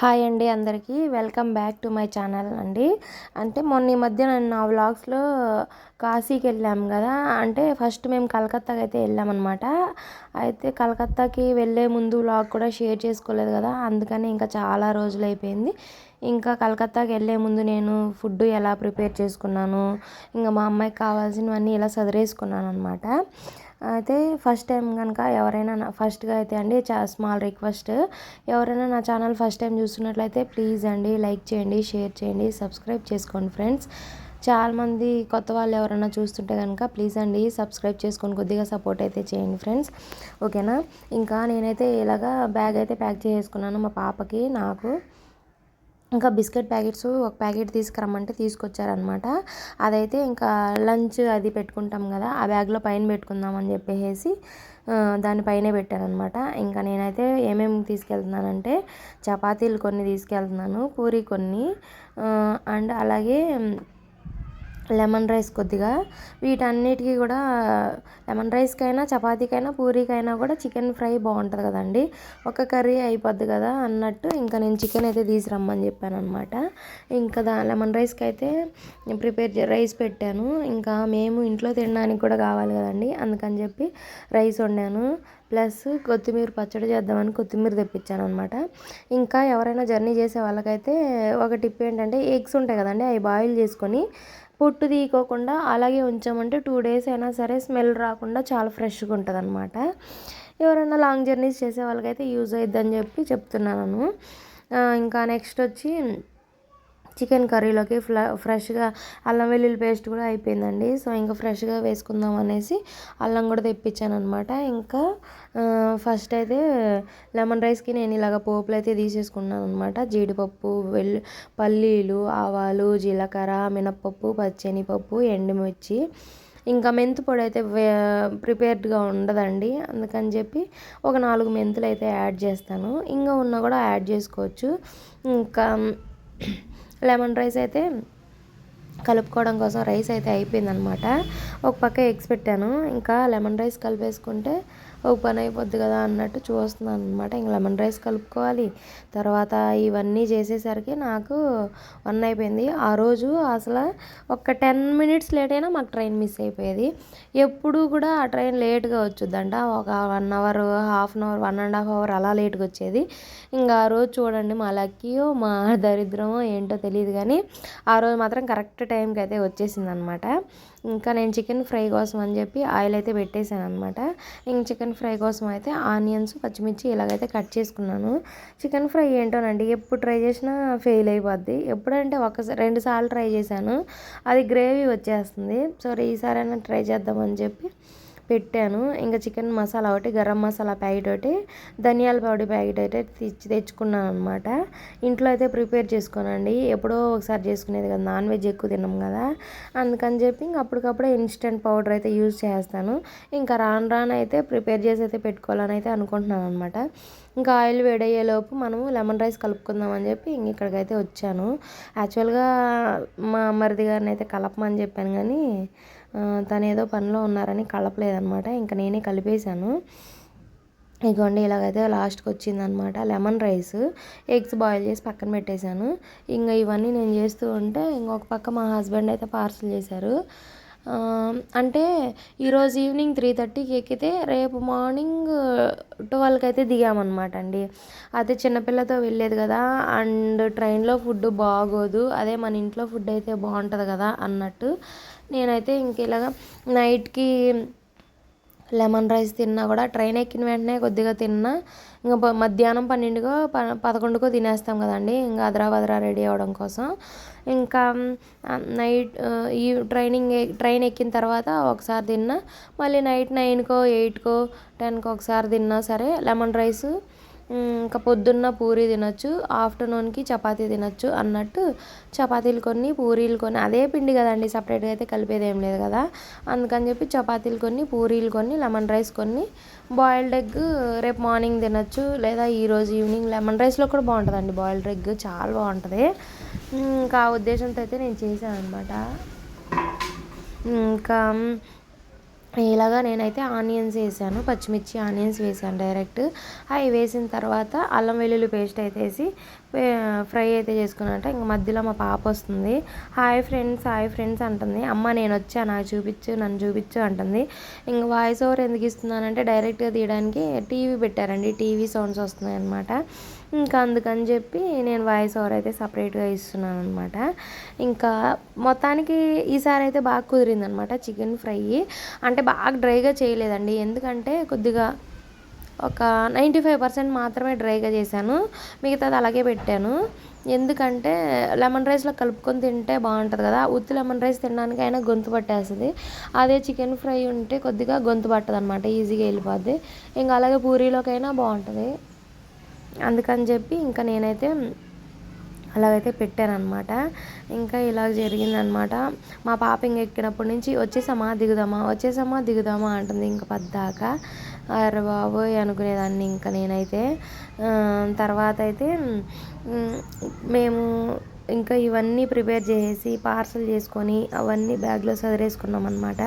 Hi అండి అందరికీ. Welcome back to my channel అండి. అంటే మొన్న ఈ మధ్య నేను నా వ్లాగ్స్లో కాశీకి వెళ్ళాము కదా. అంటే ఫస్ట్ మేము కలకత్తాకి అయితే వెళ్ళామన్నమాట అయితే కలకత్తాకి వెళ్ళే ముందు వ్లాగ్ కూడా షేర్ చేసుకోలేదు కదా. అందుకని ఇంకా చాలా రోజులు అయిపోయింది. ఇంకా కలకత్తాకి వెళ్ళే ముందు నేను ఫుడ్ ఎలా ప్రిపేర్ చేసుకున్నాను ఇంకా మా అమ్మాయికి కావాల్సినవన్నీ ఇలా సదిరేసుకున్నాను అనమాట అయితే ఫస్ట్ టైం కనుక ఎవరైనా ఫస్ట్గా అయితే అండి చా స్మాల్ రిక్వెస్ట్. ఎవరైనా నా ఛానల్ ఫస్ట్ టైం చూస్తున్నట్లయితే ప్లీజ్ అండి లైక్ చేయండి షేర్ చేయండి సబ్స్క్రైబ్ చేసుకోండి ఫ్రెండ్స్. చాలామంది కొత్త వాళ్ళు ఎవరైనా చూస్తుంటే కనుక ప్లీజ్ అండి సబ్స్క్రైబ్ చేసుకొని కొద్దిగా సపోర్ట్ అయితే చేయండి ఫ్రెండ్స్. ఓకేనా? ఇంకా నేనైతే ఇలాగా బ్యాగ్ అయితే ప్యాక్ చేసుకున్నాను మా పాపకి నాకు. ఇంకా బిస్కెట్ ప్యాకెట్స్ ఒక ప్యాకెట్ తీసుకురమ్మంటే తీసుకొచ్చారనమాట అదైతే ఇంకా లంచ్ అది పెట్టుకుంటాం కదా ఆ బ్యాగ్లో పైన పెట్టుకుందామని చెప్పేసి దానిపైనే పెట్టానమాట ఇంకా నేనైతే ఏమేమి తీసుకెళ్తున్నానంటే చపాతీలు కొన్ని తీసుకెళ్తున్నాను పూరి కొన్ని అండ్ అలాగే లెమన్ రైస్ కొద్దిగా. వీటన్నిటికీ కూడా లెమన్ రైస్కైనా చపాతీకైనా పూరీకైనా కూడా చికెన్ ఫ్రై బాగుంటుంది కదండి. ఒక కర్రీ అయిపోద్ది కదా అన్నట్టు ఇంకా నేను చికెన్ అయితే తీసురమ్మని చెప్పాను అనమాట ఇంకా దా లెమన్ రైస్కి అయితే ప్రిపేర్ రైస్ పెట్టాను. ఇంకా మేము ఇంట్లో తినడానికి కూడా కావాలి కదండి. అందుకని చెప్పి రైస్ వండాను. ప్లస్ కొత్తిమీర పచ్చడి చేద్దామని కొత్తిమీర తెప్పించాను అనమాట ఇంకా ఎవరైనా జర్నీ చేసే వాళ్ళకైతే ఒక టిప్ ఏంటంటే ఎగ్స్ ఉంటాయి కదండి అవి బాయిల్ చేసుకొని పొట్టు తీయకోకుండా అలాగే ఉంచామంటే టూ డేస్ అయినా సరే స్మెల్ రాకుండా చాలా ఫ్రెష్గా ఉంటుంది అనమాట ఎవరైనా లాంగ్ జర్నీస్ చేసే వాళ్ళకైతే యూజ్ అయిద్దని చెప్పి చెప్తున్నాను. ఇంకా నెక్స్ట్ వచ్చి చికెన్ కర్రీలోకి ఫ్ల ఫ్రెష్గా అల్లం వెల్లుల్లి పేస్ట్ కూడా అయిపోయిందండి. సో ఇంకా ఫ్రెష్గా వేసుకుందాం అనేసి అల్లం కూడా తెప్పించాను అనమాట ఇంకా ఫస్ట్ అయితే లెమన్ రైస్కి నేను ఇలాగ పోపులు అయితే తీసేసుకున్నాను అనమాట జీడిపప్పు వెల్లు పల్లీలు ఆవాలు జీలకర్ర మినప్పప్పు పచ్చనిపప్పు ఎండుమిర్చి. ఇంకా మెంతు పొడి అయితే ప్రిపేర్డ్గా ఉండదండి. అందుకని చెప్పి ఒక నాలుగు మెంతులు అయితే యాడ్ చేస్తాను. ఇంకా ఉన్నా కూడా యాడ్ చేసుకోవచ్చు. ఇంకా లెమన్ రైస్ అయితే కలుపుకోవడం కోసం రైస్ అయితే అయిపోయిందనమాట. ఒక పక్క ఎగ్స్ పెట్టాను. ఇంకా లెమన్ రైస్ కలిపేసుకుంటే ఒక పని అయిపోద్ది కదా అన్నట్టు చూస్తున్నాను అనమాట ఇంక లెమన్ రైస్ కలుపుకోవాలి. తర్వాత ఇవన్నీ చేసేసరికి నాకు వన్ అయిపోయింది. ఆ రోజు అసలు ఒక టెన్ మినిట్స్ లేట్ అయినా మాకు ట్రైన్ మిస్ అయిపోయేది. ఎప్పుడు కూడా ఆ ట్రైన్ లేట్గా వచ్చుద్దంట. ఒక one hour half an hour one and half hour అలా లేట్గా వచ్చేది. ఇంకా ఆ రోజు చూడండి మా లక్కీయో మా దరిద్రమో ఏంటో తెలియదు కానీ ఆ రోజు మాత్రం కరెక్ట్ టైంకి అయితే వచ్చేసింది అనమాట ఇంకా నేను చికెన్ ఫ్రై కోసం అని చెప్పి ఆయిల్ అయితే పెట్టేశాను అనమాట ఇంక చికెన్ ఫ్రై కోసం అయితే ఆనియన్స్ పచ్చిమిర్చి ఇలాగైతే కట్ చేసుకున్నాను. చికెన్ ఫ్రై ఏంటోనండి ఎప్పుడు ట్రై చేసినా ఫెయిల్ అయిపోద్ది. ఎప్పుడంటే ఒకసారి రెండు సార్లు ట్రై చేశాను అది గ్రేవీ వచ్చేస్తుంది. సో ఈసారైనా ట్రై చేద్దామని చెప్పి పెట్టాను. ఇంకా చికెన్ మసాలా ఒకటి గరం మసాలా ప్యాకెట్ ఒకటి ధనియాల పౌడర్ ప్యాకెట్ అయితే తెచ్చి తెచ్చుకున్నాను అనమాట ఇంట్లో అయితే ప్రిపేర్ చేసుకోనండి. ఎప్పుడో ఒకసారి చేసుకునేది కదా. నాన్ వెజ్ ఎక్కువ తిన్నాం కదా. అందుకని చెప్పి ఇంక అప్పటికప్పుడే ఇన్స్టెంట్ పౌడర్ అయితే యూజ్ చేస్తాను. ఇంకా రాను రాను అయితే ప్రిపేర్ చేసి అయితే పెట్టుకోవాలని అయితే అనుకుంటున్నాను అనమాట ఇంకా ఆయిల్ వేడయ్యేలోపు మనము లెమన్ రైస్ కలుపుకుందాం అని చెప్పి ఇంక ఇక్కడికైతే వచ్చాను. యాక్చువల్గా మా మరిది గారిని అయితే కలపమని చెప్పాను కానీ తను ఏదో పనిలో ఉన్నారని కలపలేదనమాట ఇంకా నేనే కలిపేశాను. ఇదిగోండి ఇలాగైతే లాస్ట్కి వచ్చిందనమాట లెమన్ రైస్ ఎగ్స్ బాయిల్ చేసి పక్కన పెట్టేశాను. ఇంకా ఇవన్నీ నేను చేస్తూ ఉంటే ఇంకొక పక్క మా హస్బెండ్ అయితే పార్సల్ చేశారు. అంటే ఈరోజు ఈవినింగ్ త్రీ థర్టీకి ఎక్కితే రేపు మార్నింగ్ ట్వెల్వ్కి అయితే దిగామన్నమాట అండి అదే చిన్నపిల్లతో వెళ్ళేది కదా అండ్ ట్రైన్లో ఫుడ్ బాగోదు అదే మన ఇంట్లో ఫుడ్ అయితే బాగుంటుంది కదా అన్నట్టు నేనైతే ఇంక ఇలాగ నైట్కి లెమన్ రైస్ తిన్నా కూడా ట్రైన్ ఎక్కిన వెంటనే కొద్దిగా తిన్నా. ఇంకా మధ్యాహ్నం పన్నెండుకో ప పదకొండుకో తినేస్తాం కదండి. ఇంకా అదరాబదరా రెడీ అవ్వడం కోసం. ఇంకా నైట్ ఈ ట్రైనింగ్ ట్రైన్ ఎక్కిన తర్వాత ఒకసారి తిన్నా. మళ్ళీ నైట్ నైన్కో ఎయిట్కో టెన్కో ఒకసారి తిన్నా సరే లెమన్ రైస్. ఇంకా పొద్దున్న పూరి తినొచ్చు ఆఫ్టర్నూన్కి చపాతీ తినొచ్చు అన్నట్టు చపాతీలు కొన్ని పూరీలు కొన్ని. అదే పిండి కదండి సపరేట్గా అయితే కలిపేది ఏం లేదు కదా. అందుకని చెప్పి చపాతీలు కొన్ని పూరీలు కొన్ని లెమన్ రైస్ కొన్ని. బాయిల్డ్ ఎగ్ రేపు మార్నింగ్ తినొచ్చు లేదా ఈరోజు ఈవినింగ్ లెమన్ రైస్లో కూడా బాగుంటుందండి. బాయిల్డ్ ఎగ్ చాలా బాగుంటుంది. ఇంకా ఆ ఉద్దేశంతో అయితే నేను చేశాను అనమాట ఇంకా ఇలాగా నేనైతే ఆనియన్స్ వేసాను పచ్చిమిర్చి ఆనియన్స్ వేసాను డైరెక్ట్. అవి వేసిన తర్వాత అల్లం వెల్లుల్లి పేస్ట్ అయితే వేసి ఫ్రై అయితే చేసుకున్నట్ట ఇంక మధ్యలో మా పాప వస్తుంది. హాయ్ ఫ్రెండ్స్ హాయ్ ఫ్రెండ్స్ అంటుంది. అమ్మ నేను వచ్చా నాకు చూపించు నన్ను చూపించు అంటుంది. ఇంక వాయిస్ ఓవర్ ఎందుకు ఇస్తున్నానంటే డైరెక్ట్గా తీయడానికి టీవీ పెట్టారండి. టీవీ సౌండ్స్ వస్తున్నాయి అనమాట ఇంకా అందుకని చెప్పి నేను వాయిస్ ఓవర్ అయితే సపరేట్గా ఇస్తున్నాను అనమాట ఇంకా మొత్తానికి ఈసారి అయితే బాగా కుదిరింది అనమాట చికెన్ ఫ్రై అంటే బాగా డ్రైగా చేయలేదండి. ఎందుకంటే కొద్దిగా ఒక నైంటీ ఫైవ్ పర్సెంట్ మాత్రమే డ్రైగా చేశాను. మిగతాది అలాగే పెట్టాను. ఎందుకంటే లెమన్ రైస్లో కలుపుకొని తింటే బాగుంటుంది కదా. ఉత్తి లెమన్ రైస్ తినడానికి అయినా గొంతు పట్టేస్తుంది. అదే చికెన్ ఫ్రై ఉంటే కొద్దిగా గొంతు పట్టదనమాట ఈజీగా వెళ్ళిపోద్ది. ఇంకా అలాగే పూరీలోకైనా బాగుంటుంది. అందుకని చెప్పి ఇంకా నేనైతే అలాగైతే పెట్టానమాట ఇంకా ఇలా జరిగిందనమాట మా పాప ఇంక ఎక్కినప్పటి నుంచి వచ్చేసామా దిగుదామా వచ్చేసామా దిగుదామా అంటుంది ఇంకా పద్దాక. అరే బాబోయ్ అనుకునేదాన్ని ఇంకా నేనైతే. తర్వాత అయితే మేము ఇంకా ఇవన్నీ ప్రిపేర్ చేసి పార్సల్ చేసుకొని అవన్నీ బ్యాగ్లో సదిరేసుకున్నాం అనమాట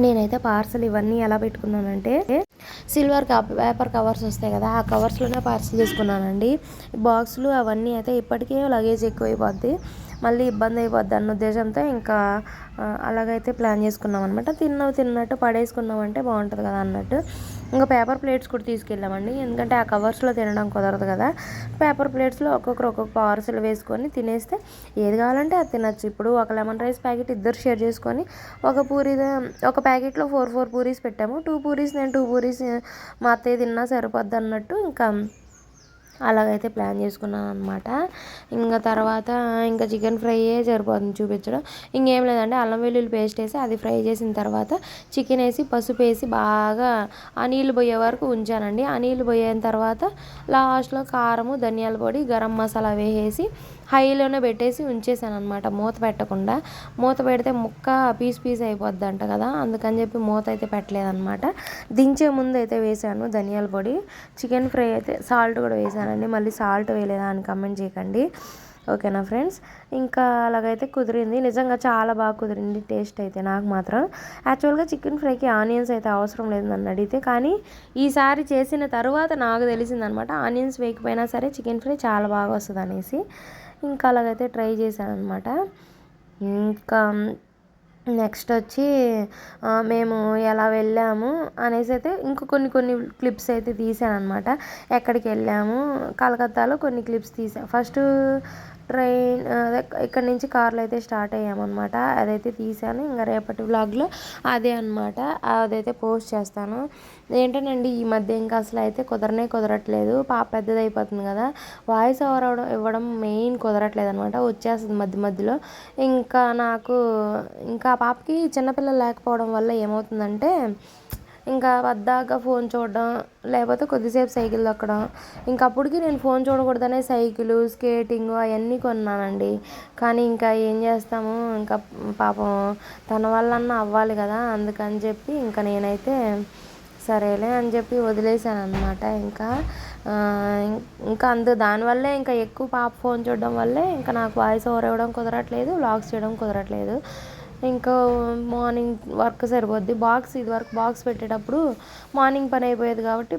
నేనైతే పార్సల్ ఇవన్నీ ఎలా పెట్టుకున్నానంటే సిల్వర్ కప్ పేపర్ కవర్స్ వస్తాయి కదా ఆ కవర్స్లోనే పార్సిల్ చేసుకున్నానండి బాక్సులు అవన్నీ అయితే ఇప్పటికే లగేజ్ ఎక్కువైపోద్ది. మళ్ళీ ఇబ్బంది అయిపోద్ది అన్న ఉద్దేశంతో ఇంకా అలాగైతే ప్లాన్ చేసుకున్నాం అనమాట తిన్నావు తిన్నట్టు పడేసుకున్నామంటే బాగుంటుంది కదా అన్నట్టు. ఇంకా పేపర్ ప్లేట్స్ కూడా తీసుకెళ్ళామండి. ఎందుకంటే ఆ కవర్స్లో తినడం కుదరదు కదా. పేపర్ ప్లేట్స్లో ఒక్కొక్కరు ఒక్కొక్క పార్సల్ వేసుకొని తినేస్తే ఏది కావాలంటే అది తినచ్చు. ఇప్పుడు ఒక లెమన్ రైస్ ప్యాకెట్ ఇద్దరు షేర్ చేసుకొని ఒక పూరి ఒక ప్యాకెట్లో ఫోర్ ఫోర్ పూరీస్ పెట్టాము. టూ పూరీస్ నేను టూ పూరీస్ మా అత్తయ్య తిన్నా సరిపోద్ది అన్నట్టు ఇంకా అలాగైతే ప్లాన్ చేసుకున్నాను అనమాట ఇంకా తర్వాత ఇంకా చికెన్ ఫ్రైయే సరిపోతుంది చూపించడం. ఇంకేం లేదంటే అల్లం వెల్లుల్లి పేస్ట్ వేసి అది ఫ్రై చేసిన తర్వాత చికెన్ వేసి పసుపు వేసి బాగా ఆ నీళ్ళు పోయే వరకు ఉంచానండి. ఆ నీళ్ళు పోయిన తర్వాత లాస్ట్లో కారము ధనియాల పొడి గరం మసాలా వేసేసి హైలోనే పెట్టేసి ఉంచేసాను అనమాట మూత పెట్టకుండా. మూత పెడితే ముక్క పీస్ పీస్ అయిపోద్ది అంట కదా. అందుకని చెప్పి మూత అయితే పెట్టలేదన్నమాట. దించే ముందు అయితే వేసాను ధనియాల పొడి. చికెన్ ఫ్రై అయితే సాల్ట్ కూడా వేసానండి మళ్ళీ సాల్ట్ వేయలేదా అని కమెంట్ చేయకండి. ఓకేనా ఫ్రెండ్స్? ఇంకా అలాగైతే కుదిరింది. నిజంగా చాలా బాగా కుదిరింది టేస్ట్ అయితే నాకు మాత్రం. యాక్చువల్గా చికెన్ ఫ్రైకి ఆనియన్స్ అయితే అవసరం లేదు నన్ను అడిగితే. కానీ ఈసారి చేసిన తర్వాత నాకు తెలిసిందనమాట ఆనియన్స్ వేయకపోయినా సరే చికెన్ ఫ్రై చాలా బాగా వస్తుంది అనేసి ఇంకా అలాగైతే ట్రై చేశాను అనమాట ఇంకా నెక్స్ట్ వచ్చి మేము ఎలా వెళ్ళాము అనేసి అయితే ఇంకా కొన్ని కొన్ని క్లిప్స్ అయితే తీసాను అనమాట ఎక్కడికి వెళ్ళాము కలకత్తాలో కొన్ని క్లిప్స్ తీసాను ఫస్ట్ ట్రైన్ అదే ఇక్కడ నుంచి కార్లో అయితే స్టార్ట్ అయ్యామన్నమాట. అదైతే తీసాను ఇంకా రేపటి వ్లాగ్లో అదే అనమాట అదైతే పోస్ట్ చేస్తాను. ఏంటండి ఈ మధ్య ఇంకా అసలు అయితే కుదరనే కుదరట్లేదు. పాప పెద్దది అయిపోతుంది కదా. వాయిస్ ఓవర్ అవడం ఇవ్వడం మెయిన్ కుదరట్లేదు అనమాట వచ్చేస్తుంది మధ్య మధ్యలో. ఇంకా నాకు ఇంకా పాపకి చిన్నపిల్లలు లేకపోవడం వల్ల ఏమవుతుందంటే ఇంకా వద్దాక ఫోన్ చూడడం లేకపోతే కొద్దిసేపు సైకిల్ తొక్కడం ఇంకా అప్పటికి నేను ఫోన్ చూడకూడదనే సైకిలు స్కేటింగ్ అవన్నీ కొన్నానండి. కానీ ఇంకా ఏం చేస్తాము? ఇంకా పాపం తన వల్లన్నా అవ్వాలి కదా అందుకని చెప్పి ఇంకా నేనైతే సరేలే అని చెప్పి వదిలేసాను అనమాట ఇంకా ఇంకా అందు దానివల్లే ఇంకా ఎక్కువ పాప ఫోన్ చూడడం వల్లే ఇంకా నాకు వాయిస్ ఓవర్ ఇవ్వడం కుదరట్లేదు వ్లాగ్స్ చేయడం కుదరట్లేదు. ఇంకా మార్నింగ్ వర్క్ సరిపోద్ది. బాక్స్ ఇది వరకు బాక్స్ పెట్టేటప్పుడు మార్నింగ్ పని అయిపోయేది కాబట్టి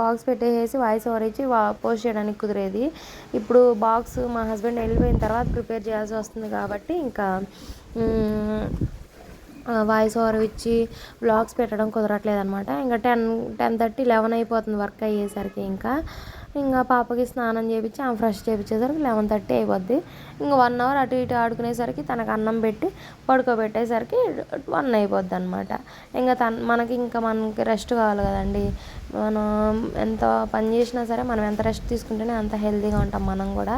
బాక్స్ పెట్టేసి వాయిస్ ఓవర్ ఇచ్చి పోస్ట్ చేయడానికి కుదిరేది. ఇప్పుడు బాక్స్ మా హస్బెండ్ వెళ్ళిపోయిన తర్వాత ప్రిపేర్ చేయాల్సి వస్తుంది కాబట్టి ఇంకా వాయిస్ ఓవర్ ఇచ్చి బ్లాగ్స్ పెట్టడం కుదరట్లేదు అనమాట ఇంకా టెన్ టెన్ థర్టీ లెవెన్ అయిపోతుంది వర్క్ అయ్యేసరికి ఇంకా. ఇంకా పాపకి స్నానం చేయించి ఆమె ఫ్రెష్ చేయించేసరికి లెవెన్ థర్టీ అయిపోద్ది. ఇంకా వన్ అవర్ అటు ఇటు ఆడుకునేసరికి తనకు అన్నం పెట్టి పడుకోబెట్టేసరికి వన్ అయిపోద్ది అనమాట ఇంకా తన మనకి ఇంకా మనకి రెస్ట్ కావాలి కదండి. మనం ఎంత పని చేసినా సరే మనం ఎంత రెస్ట్ తీసుకుంటేనే అంత హెల్తీగా ఉంటాం మనం కూడా.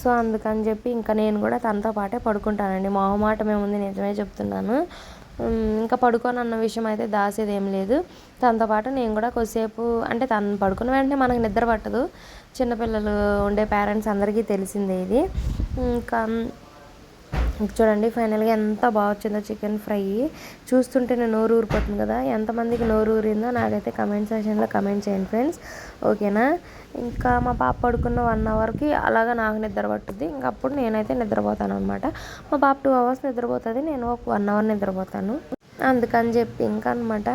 సో అందుకని చెప్పి ఇంకా నేను కూడా తనతో పాటే పడుకుంటానండి. మొహమాటం ఏముంది నిజమే చెప్తున్నాను. ఇంకా పడుకోను అన్న విషయం అయితే దాసేది ఏం లేదు. తనతో పాటు నేను కూడా కొద్దిసేపు అంటే తను పడుకున్న వెంటనే మనకు నిద్ర పట్టదు. చిన్నపిల్లలు ఉండే పేరెంట్స్ అందరికీ తెలిసిందే ఇది. ఇంకా చూడండి ఫైనల్గా ఎంత బాగా వచ్చిందో చికెన్ ఫ్రై. చూస్తుంటే నేను నోరు ఊరిపోతుంది కదా ఎంతమందికి నోరు ఊరిందో నాకైతే కమెంట్ సెక్షన్లో కమెంట్ చేయండి ఫ్రెండ్స్. ఓకేనా? ఇంకా మా పాప పడుకున్న వన్ అవర్కి అలాగా నాకు నిద్ర పట్టుద్ది. ఇంకా అప్పుడు నేనైతే నిద్రపోతాను అనమాట మా పాప టూ అవర్స్ నిద్రపోతుంది నేను ఒక వన్ అవర్ నిద్రపోతాను. అందుకని చెప్పి ఇంకా అనమాట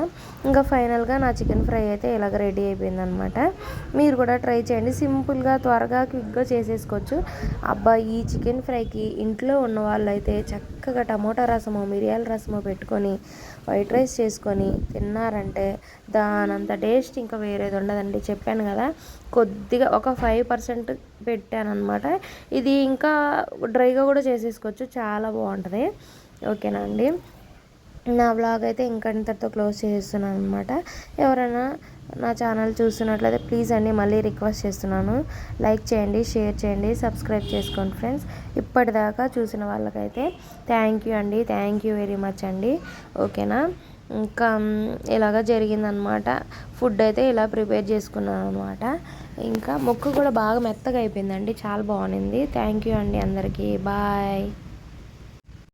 ఇంకా ఫైనల్గా నా చికెన్ ఫ్రై అయితే ఇలాగ రెడీ అయిపోయింది అనమాట మీరు కూడా ట్రై చేయండి. సింపుల్గా త్వరగా క్విక్గా చేసేసుకోవచ్చు. అబ్బా ఈ చికెన్ ఫ్రైకి ఇంట్లో ఉన్న వాళ్ళు అయితే చక్కగా టమోటా రసము మిరియాల రసము పెట్టుకొని వైట్ రైస్ చేసుకొని తిన్నారంటే దానంత టేస్ట్ ఇంకా వేరేది ఉండదండి. చెప్పాను కదా కొద్దిగా ఒక ఫైవ్ పర్సెంట్ పెట్టాను అనమాట ఇది ఇంకా డ్రైగా కూడా చేసేసుకోవచ్చు. చాలా బాగుంటుంది. ఓకేనా అండి? నా వ్లాగ్ అయితే ఇంకంతటితో ఇంతటితో క్లోజ్ చేస్తున్నాను అనమాట ఎవరైనా నా ఛానల్ చూస్తున్నట్లయితే ప్లీజ్ అండి మళ్ళీ రిక్వెస్ట్ చేస్తున్నాను. లైక్ చేయండి షేర్ చేయండి సబ్స్క్రైబ్ చేసుకోండి ఫ్రెండ్స్ ఇప్పటిదాకా చూసిన వాళ్ళకైతే థ్యాంక్ యూ అండి థ్యాంక్ యూ వెరీ మచ్ అండి. ఓకేనా ఇంకా ఇలాగ జరిగిందనమాట ఫుడ్ అయితే ఇలా ప్రిపేర్ చేసుకున్నాను అనమాట ఇంకా మొక్క కూడా బాగా మెత్తగా అయిపోయిందండి చాలా బాగుంది. థ్యాంక్ యూ అండి అందరికీ. బాయ్